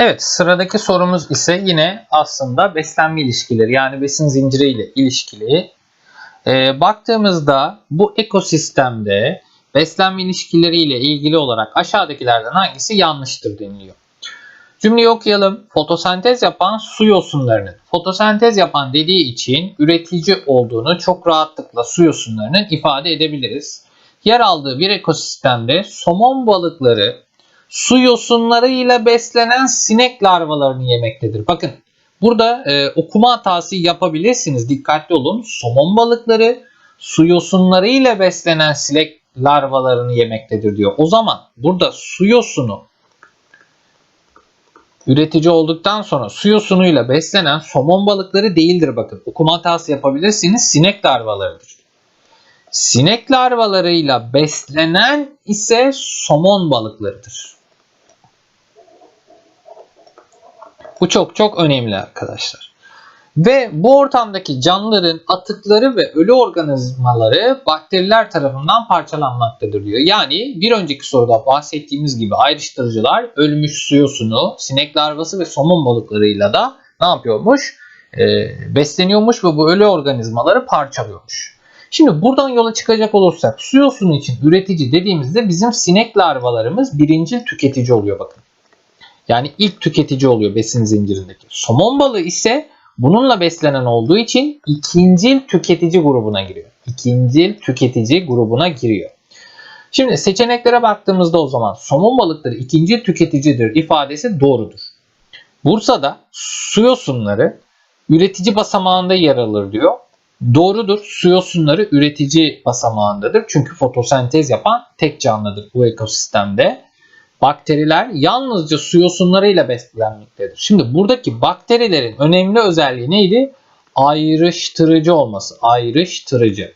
Evet sıradaki sorumuz ise yine aslında beslenme ilişkileri yani besin zinciriyle ilişkili. Ee, baktığımızda bu ekosistemde beslenme ilişkileriyle ilgili olarak aşağıdakilerden hangisi yanlıştır deniliyor. Cümleyi okuyalım. Fotosentez yapan su yosunlarının fotosentez yapan dediği için üretici olduğunu çok rahatlıkla su yosunlarının ifade edebiliriz. Yer aldığı bir ekosistemde somon balıkları su yosunlarıyla beslenen sinek larvalarını yemektedir. Bakın burada e, okuma hatası yapabilirsiniz. Dikkatli olun. Somon balıkları su yosunlarıyla beslenen sinek larvalarını yemektedir diyor. O zaman burada su yosunu üretici olduktan sonra su yosunuyla beslenen somon balıkları değildir bakın. Okuma hatası yapabilirsiniz. Sinek larvalarıdır. Sinek larvalarıyla beslenen ise somon balıklarıdır. Bu çok çok önemli arkadaşlar. Ve bu ortamdaki canlıların atıkları ve ölü organizmaları bakteriler tarafından parçalanmaktadır diyor. Yani bir önceki soruda bahsettiğimiz gibi ayrıştırıcılar ölmüş su yosunu, sinek larvası ve somon balıklarıyla da ne yapıyormuş? E, besleniyormuş ve bu ölü organizmaları parçalıyormuş. Şimdi buradan yola çıkacak olursak su yosunu için üretici dediğimizde bizim sinek larvalarımız birinci tüketici oluyor bakın. Yani ilk tüketici oluyor besin zincirindeki. Somon balığı ise bununla beslenen olduğu için ikincil tüketici grubuna giriyor. İkincil tüketici grubuna giriyor. Şimdi seçeneklere baktığımızda o zaman somon balıkları ikinci tüketicidir ifadesi doğrudur. Bursa'da su yosunları üretici basamağında yer alır diyor. Doğrudur. Su yosunları üretici basamağındadır. Çünkü fotosentez yapan tek canlıdır bu ekosistemde. Bakteriler yalnızca su yosunlarıyla beslenmektedir. Şimdi buradaki bakterilerin önemli özelliği neydi? Ayrıştırıcı olması. Ayrıştırıcı.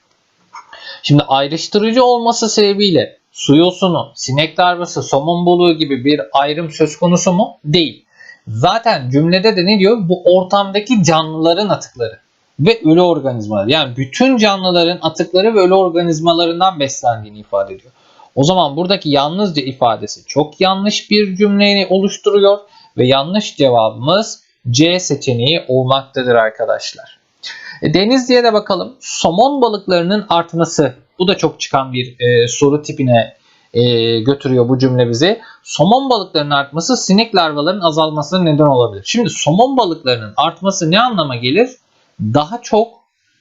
Şimdi ayrıştırıcı olması sebebiyle su yosunu, sinek larvası, somon balığı gibi bir ayrım söz konusu mu? Değil. Zaten cümlede de ne diyor? Bu ortamdaki canlıların atıkları ve ölü organizmalar. Yani bütün canlıların atıkları ve ölü organizmalarından beslendiğini ifade ediyor. O zaman buradaki yalnızca ifadesi çok yanlış bir cümleyi oluşturuyor ve yanlış cevabımız C seçeneği olmaktadır arkadaşlar. E, Denizli'ye de bakalım. Somon balıklarının artması. Bu da çok çıkan bir e, soru tipine e, götürüyor bu cümle bizi. Somon balıklarının artması sinek larvaların azalmasına neden olabilir. Şimdi somon balıklarının artması ne anlama gelir? Daha çok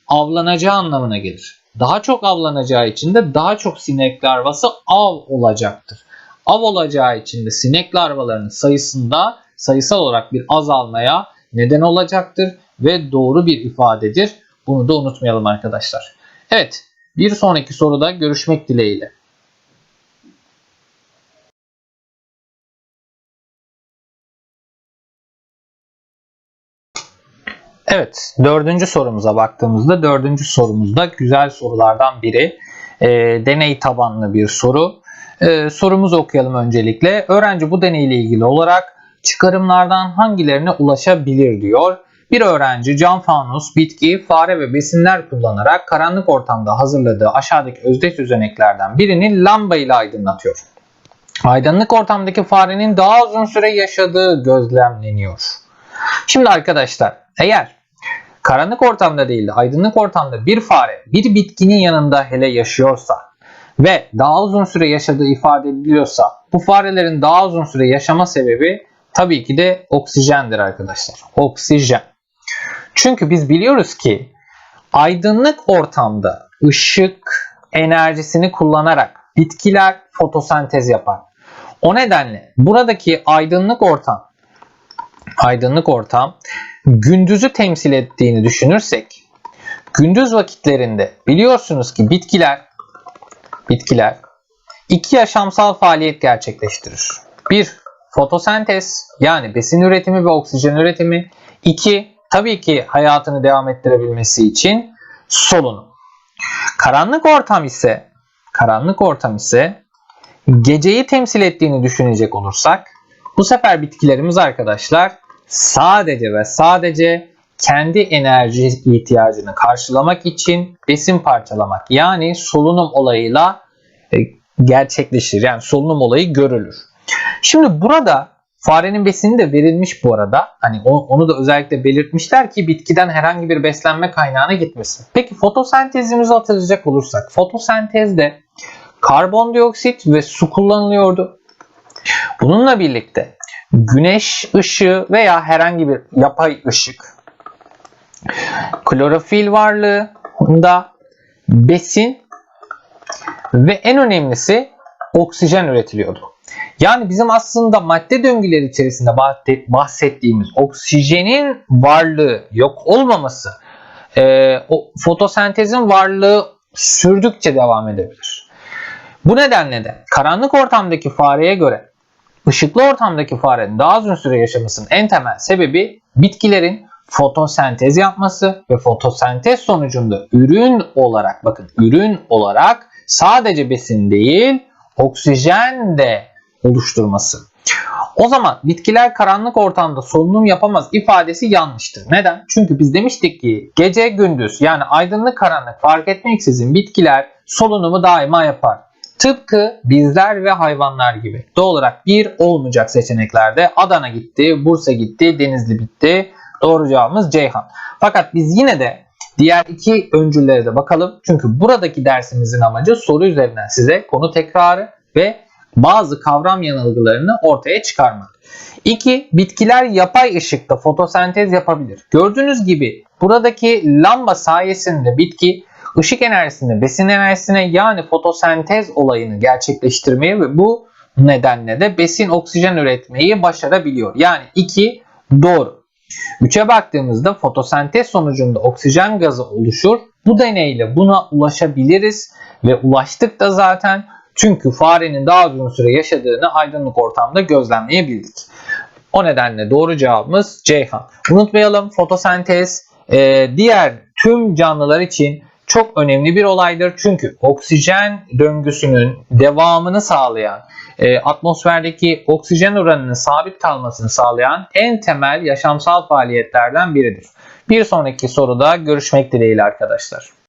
avlanacağı anlamına gelir. Daha çok avlanacağı için de daha çok sinek larvası av olacaktır. Av olacağı için de sinek larvalarının sayısında sayısal olarak bir azalmaya neden olacaktır ve doğru bir ifadedir. Bunu da unutmayalım arkadaşlar. Evet, bir sonraki soruda görüşmek dileğiyle. Evet, dördüncü sorumuza baktığımızda dördüncü sorumuzda güzel sorulardan biri. E, deney tabanlı bir soru. E, sorumuzu okuyalım öncelikle. Öğrenci bu deneyle ilgili olarak çıkarımlardan hangilerine ulaşabilir diyor. Bir öğrenci cam fanus, bitki, fare ve besinler kullanarak karanlık ortamda hazırladığı aşağıdaki özdeş düzeneklerden birini lamba ile aydınlatıyor. Aydınlık ortamdaki farenin daha uzun süre yaşadığı gözlemleniyor. Şimdi arkadaşlar eğer karanlık ortamda değil de aydınlık ortamda bir fare bir bitkinin yanında hele yaşıyorsa ve daha uzun süre yaşadığı ifade ediliyorsa bu farelerin daha uzun süre yaşama sebebi tabii ki de oksijendir arkadaşlar. Oksijen. Çünkü biz biliyoruz ki aydınlık ortamda ışık enerjisini kullanarak bitkiler fotosentez yapar. O nedenle buradaki aydınlık ortam aydınlık ortam gündüzü temsil ettiğini düşünürsek gündüz vakitlerinde biliyorsunuz ki bitkiler bitkiler iki yaşamsal faaliyet gerçekleştirir. Bir fotosentez yani besin üretimi ve oksijen üretimi. İki tabii ki hayatını devam ettirebilmesi için solunum. Karanlık ortam ise karanlık ortam ise geceyi temsil ettiğini düşünecek olursak bu sefer bitkilerimiz arkadaşlar sadece ve sadece kendi enerji ihtiyacını karşılamak için besin parçalamak yani solunum olayıyla e, gerçekleşir. Yani solunum olayı görülür. Şimdi burada Farenin besini de verilmiş bu arada. Hani onu da özellikle belirtmişler ki bitkiden herhangi bir beslenme kaynağına gitmesin. Peki fotosentezimizi hatırlayacak olursak. Fotosentezde karbondioksit ve su kullanılıyordu. Bununla birlikte güneş ışığı veya herhangi bir yapay ışık, klorofil varlığında besin ve en önemlisi oksijen üretiliyordu. Yani bizim aslında madde döngüleri içerisinde bahse- bahsettiğimiz oksijenin varlığı yok olmaması e, o fotosentezin varlığı sürdükçe devam edebilir. Bu nedenle de karanlık ortamdaki fareye göre ışıklı ortamdaki farenin daha uzun süre yaşamasının en temel sebebi bitkilerin fotosentez yapması ve fotosentez sonucunda ürün olarak bakın ürün olarak sadece besin değil oksijen de oluşturması. O zaman bitkiler karanlık ortamda solunum yapamaz ifadesi yanlıştır. Neden? Çünkü biz demiştik ki gece gündüz yani aydınlık karanlık fark etmeksizin bitkiler solunumu daima yapar. Tıpkı bizler ve hayvanlar gibi. Doğal olarak bir olmayacak seçeneklerde Adana gitti, Bursa gitti, Denizli bitti. Doğru cevabımız Ceyhan. Fakat biz yine de diğer iki öncüllere de bakalım. Çünkü buradaki dersimizin amacı soru üzerinden size konu tekrarı ve bazı kavram yanılgılarını ortaya çıkarmak. 2. Bitkiler yapay ışıkta fotosentez yapabilir. Gördüğünüz gibi buradaki lamba sayesinde bitki ışık enerjisini besin enerjisine yani fotosentez olayını gerçekleştirmeyi ve bu nedenle de besin oksijen üretmeyi başarabiliyor. Yani 2 doğru. 3'e baktığımızda fotosentez sonucunda oksijen gazı oluşur. Bu deneyle buna ulaşabiliriz ve ulaştık da zaten çünkü farenin daha uzun süre yaşadığını aydınlık ortamda gözlemleyebildik. O nedenle doğru cevabımız Ceyhan. Unutmayalım fotosentez e, diğer tüm canlılar için çok önemli bir olaydır. Çünkü oksijen döngüsünün devamını sağlayan, e, atmosferdeki oksijen oranının sabit kalmasını sağlayan en temel yaşamsal faaliyetlerden biridir. Bir sonraki soruda görüşmek dileğiyle arkadaşlar.